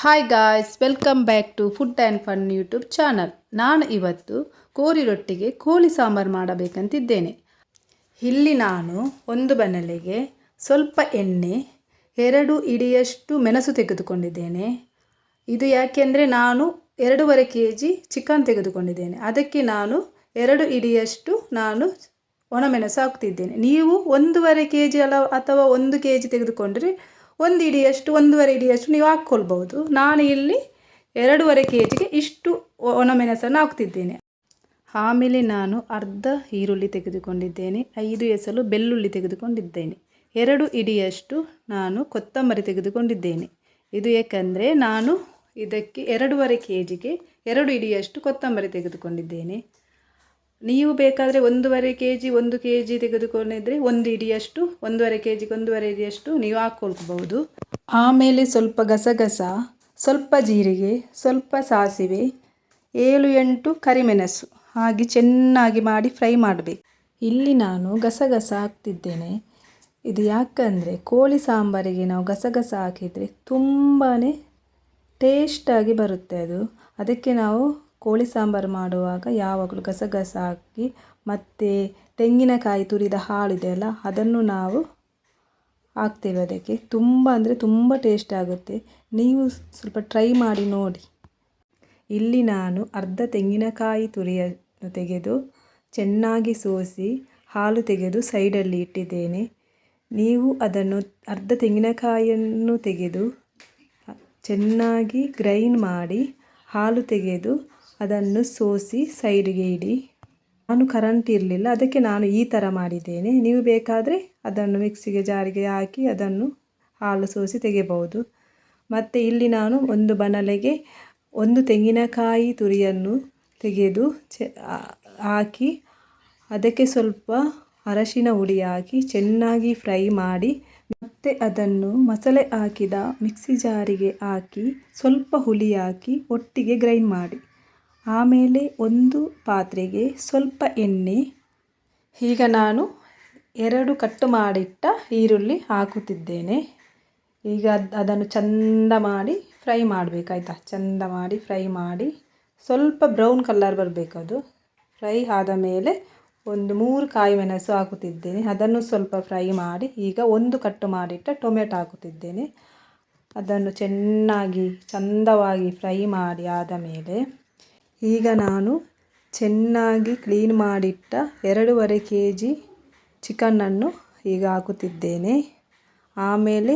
Hi guys welcome back to food and fun YouTube channel ನಾನು ಇವತ್ತು ಕೋರಿ ರೊಟ್ಟಿಗೆ ಕೋಳಿ ಸಾಂಬಾರು ಮಾಡಬೇಕಂತಿದ್ದೇನೆ. ಇಲ್ಲಿ ನಾನು ಒಂದು ಬನಲೆಗೆ ಸ್ವಲ್ಪ ಎಣ್ಣೆ, ಎರಡು ಇಡಿಯಷ್ಟು ಮೆಣಸು ತೆಗೆದುಕೊಂಡಿದ್ದೇನೆ. ಇದು ಯಾಕೆಂದರೆ ನಾನು ಎರಡೂವರೆ ಕೆ ಜಿ ಚಿಕನ್ ತೆಗೆದುಕೊಂಡಿದ್ದೇನೆ. ಅದಕ್ಕೆ ನಾನು ಎರಡು ಇಡಿಯಷ್ಟು ನಾನು ಒಣಮೆಣಸು ಹಾಕ್ತಿದ್ದೇನೆ. ನೀವು ಒಂದೂವರೆ ಕೆ ಜಿ ಅಲ ಅಥವಾ ಒಂದು ಕೆ ಜಿ ತೆಗೆದುಕೊಂಡ್ರೆ ಒಂದು ಇಡಿಯಷ್ಟು, ಒಂದೂವರೆ ಇಡಿಯಷ್ಟು ನೀವು ಹಾಕ್ಕೊಳ್ಬೋದು ನಾನು ಇಲ್ಲಿ ಎರಡೂವರೆ ಕೆ ಜಿಗೆ ಇಷ್ಟು ಒಣಮೆಣಸನ್ನು ಹಾಕ್ತಿದ್ದೇನೆ. ಆಮೇಲೆ ನಾನು ಅರ್ಧ ಈರುಳ್ಳಿ ತೆಗೆದುಕೊಂಡಿದ್ದೇನೆ, ಐದು ಎಸಲು ಬೆಳ್ಳುಳ್ಳಿ ತೆಗೆದುಕೊಂಡಿದ್ದೇನೆ. ಎರಡು ಇಡಿಯಷ್ಟು ನಾನು ಕೊತ್ತಂಬರಿ ತೆಗೆದುಕೊಂಡಿದ್ದೇನೆ. ಇದು ಏಕೆಂದರೆ ನಾನು ಇದಕ್ಕೆ ಎರಡೂವರೆ ಕೆ ಜಿಗೆ ಎರಡು ಇಡಿಯಷ್ಟು ಕೊತ್ತಂಬರಿ ತೆಗೆದುಕೊಂಡಿದ್ದೇನೆ. ನೀವು ಬೇಕಾದರೆ ಒಂದೂವರೆ ಕೆ ಜಿ ಒಂದು ಕೆ ಜಿ ತೆಗೆದುಕೊಂಡಿದ್ರೆ ಒಂದು ಇಡಿಯಷ್ಟು, ಒಂದೂವರೆ ಕೆ ಜಿಗೆ ಒಂದೂವರೆ ಇಡಿಯಷ್ಟು ನೀವು ಹಾಕ್ಕೊಳ್ಬಹುದು ಆಮೇಲೆ ಸ್ವಲ್ಪ ಗಸಗಸ, ಸ್ವಲ್ಪ ಜೀರಿಗೆ, ಸ್ವಲ್ಪ ಸಾಸಿವೆ, ಏಳು, ಎಂಟು ಕರಿಮೆಣಸು ಹಾಗೆ ಚೆನ್ನಾಗಿ ಮಾಡಿ ಫ್ರೈ ಮಾಡಬೇಕು. ಇಲ್ಲಿ ನಾನು ಗಸಗಸ ಹಾಕ್ತಿದ್ದೇನೆ. ಇದು ಯಾಕಂದರೆ ಕೋಳಿ ಸಾಂಬಾರಿಗೆ ನಾವು ಗಸಗಸ ಹಾಕಿದರೆ ತುಂಬಾ ಟೇಸ್ಟಾಗಿ ಬರುತ್ತೆ ಅದು. ಅದಕ್ಕೆ ನಾವು ಕೋಳಿ ಸಾಂಬಾರು ಮಾಡುವಾಗ ಯಾವಾಗಲೂ ಗಸಗಸ ಹಾಕಿ ಮತ್ತು ತೆಂಗಿನಕಾಯಿ ತುರಿದ ಹಾಳಿದೆಯಲ್ಲ ಅದನ್ನು ನಾವು ಹಾಕ್ತೇವೆ ಅದಕ್ಕೆ. ತುಂಬ ಅಂದರೆ ತುಂಬ ಟೇಸ್ಟ್ ಆಗುತ್ತೆ. ನೀವು ಸ್ವಲ್ಪ ಟ್ರೈ ಮಾಡಿ ನೋಡಿ. ಇಲ್ಲಿ ನಾನು ಅರ್ಧ ತೆಂಗಿನಕಾಯಿ ತುರಿಯನ್ನು ತೆಗೆದು ಚೆನ್ನಾಗಿ ಸೋಸಿ ಹಾಲು ತೆಗೆದು ಸೈಡಲ್ಲಿ ಇಟ್ಟಿದ್ದೇನೆ. ನೀವು ಅದನ್ನು ಅರ್ಧ ತೆಂಗಿನಕಾಯಿಯನ್ನು ತೆಗೆದು ಚೆನ್ನಾಗಿ ಗ್ರೈಂಡ್ ಮಾಡಿ ಹಾಲು ತೆಗೆದು ಅದನ್ನು ಸೋಸಿ ಸೈಡಿಗೆ ಇಡಿ. ನಾನು ಕರೆಂಟ್ ಇರಲಿಲ್ಲ, ಅದಕ್ಕೆ ನಾನು ಈ ಥರ ಮಾಡಿದ್ದೇನೆ. ನೀವು ಬೇಕಾದರೆ ಅದನ್ನು ಮಿಕ್ಸಿಗೆ, ಜಾರಿಗೆ ಹಾಕಿ ಅದನ್ನು ಹಾಲು ಸೋಸಿ ತೆಗೆಯಬಹುದು. ಮತ್ತು ಇಲ್ಲಿ ನಾನು ಒಂದು ಬನಲೆಗೆ ಒಂದು ತೆಂಗಿನಕಾಯಿ ತುರಿಯನ್ನು ತೆಗೆದು ಹಾಕಿ ಅದಕ್ಕೆ ಸ್ವಲ್ಪ ಅರಶಿನ ಹುಡಿ ಹಾಕಿ ಚೆನ್ನಾಗಿ ಫ್ರೈ ಮಾಡಿ ಮತ್ತೆ ಅದನ್ನು ಮಸಾಲೆ ಹಾಕಿದ ಮಿಕ್ಸಿ ಜಾರಿಗೆ ಹಾಕಿ ಸ್ವಲ್ಪ ಹುಳಿ ಹಾಕಿ ಒಟ್ಟಿಗೆ ಗ್ರೈಂಡ್ ಮಾಡಿ. ಆಮೇಲೆ ಒಂದು ಪಾತ್ರೆಗೆ ಸ್ವಲ್ಪ ಎಣ್ಣೆ. ಈಗ ನಾನು ಎರಡು ಕಟ್ಟು ಮಾಡಿಟ್ಟ ಈರುಳ್ಳಿ ಹಾಕುತ್ತಿದ್ದೇನೆ. ಈಗ ಅದನ್ನು ಚಂದ ಮಾಡಿ ಫ್ರೈ ಮಾಡಬೇಕಾಯ್ತಾ? ಚಂದ ಮಾಡಿ ಫ್ರೈ ಮಾಡಿ ಸ್ವಲ್ಪ ಬ್ರೌನ್ ಕಲರ್ ಬರಬೇಕದು ಫ್ರೈ ಆದ ಮೇಲೆ ಒಂದು ಮೂರು ಕಾಯಿ ಮೆಣಸು ಹಾಕುತ್ತಿದ್ದೇನೆ. ಅದನ್ನು ಸ್ವಲ್ಪ ಫ್ರೈ ಮಾಡಿ ಈಗ ಒಂದು ಕಟ್ಟು ಮಾಡಿಟ್ಟ ಟೊಮೆಟೊ ಹಾಕುತ್ತಿದ್ದೇನೆ. ಅದನ್ನು ಚೆನ್ನಾಗಿ ಚಂದವಾಗಿ ಫ್ರೈ ಮಾಡಿ ಆದ ಮೇಲೆ ಈಗ ನಾನು ಚೆನ್ನಾಗಿ ಕ್ಲೀನ್ ಮಾಡಿಟ್ಟ ಎರಡೂವರೆ ಕೆ ಜಿ ಚಿಕನನ್ನು ಈಗ ಹಾಕುತ್ತಿದ್ದೇನೆ. ಆಮೇಲೆ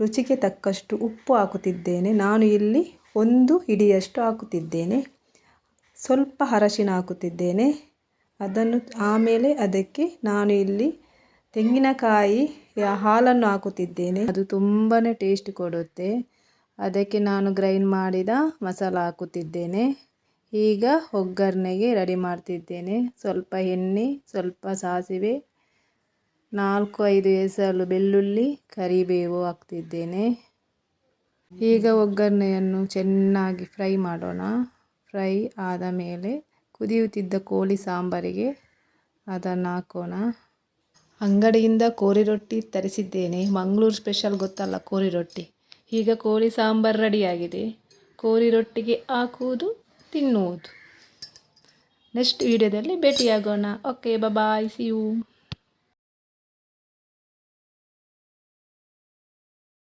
ರುಚಿಗೆ ತಕ್ಕಷ್ಟು ಉಪ್ಪು ಹಾಕುತ್ತಿದ್ದೇನೆ. ನಾನು ಇಲ್ಲಿ ಒಂದು ಹಿಡಿಯಷ್ಟು ಹಾಕುತ್ತಿದ್ದೇನೆ. ಸ್ವಲ್ಪ ಅರಶಿನ ಹಾಕುತ್ತಿದ್ದೇನೆ. ಅದನ್ನು ಆಮೇಲೆ ಅದಕ್ಕೆ ನಾನು ಇಲ್ಲಿ ತೆಂಗಿನಕಾಯಿ ಹಾಲನ್ನು ಹಾಕುತ್ತಿದ್ದೇನೆ. ಅದು ತುಂಬಾ ಟೇಸ್ಟ್ ಕೊಡುತ್ತೆ. ಅದಕ್ಕೆ ನಾನು ಗ್ರೈಂಡ್ ಮಾಡಿದ ಮಸಾಲ ಹಾಕುತ್ತಿದ್ದೇನೆ. ಈಗ ಒಗ್ಗರಣೆಗೆ ರೆಡಿ ಮಾಡ್ತಿದ್ದೇನೆ. ಸ್ವಲ್ಪ ಎಣ್ಣೆ, ಸ್ವಲ್ಪ ಸಾಸಿವೆ, ನಾಲ್ಕು, ಐದು ಎಸಲು ಬೆಳ್ಳುಳ್ಳಿ, ಕರಿಬೇವು ಹಾಕ್ತಿದ್ದೇನೆ. ಈಗ ಒಗ್ಗರಣೆಯನ್ನು ಚೆನ್ನಾಗಿ ಫ್ರೈ ಮಾಡೋಣ. ಫ್ರೈ ಆದ ಮೇಲೆ ಕುದಿಯುತ್ತಿದ್ದ ಕೋಳಿ ಸಾಂಬಾರಿಗೆ ಅದನ್ನು ಹಾಕೋಣ. ಅಂಗಡಿಯಿಂದ ಕೋರಿ ರೊಟ್ಟಿ ತರಿಸಿದ್ದೇನೆ. ಮಂಗಳೂರು ಸ್ಪೆಷಲ್ ಗೊತ್ತಲ್ಲ ಕೋರಿ ರೊಟ್ಟಿ. ಈಗ ಕೋಳಿ ಸಾಂಬಾರು ರೆಡಿಯಾಗಿದೆ. ಕೋರಿ ರೊಟ್ಟಿಗೆ ಹಾಕುವುದು ತಿನ್ನುವುದು. ನೆಕ್ಸ್ಟ್ ವಿಡಿಯೋದಲ್ಲಿ ಭೇಟಿಯಾಗೋಣ. Okay bye see you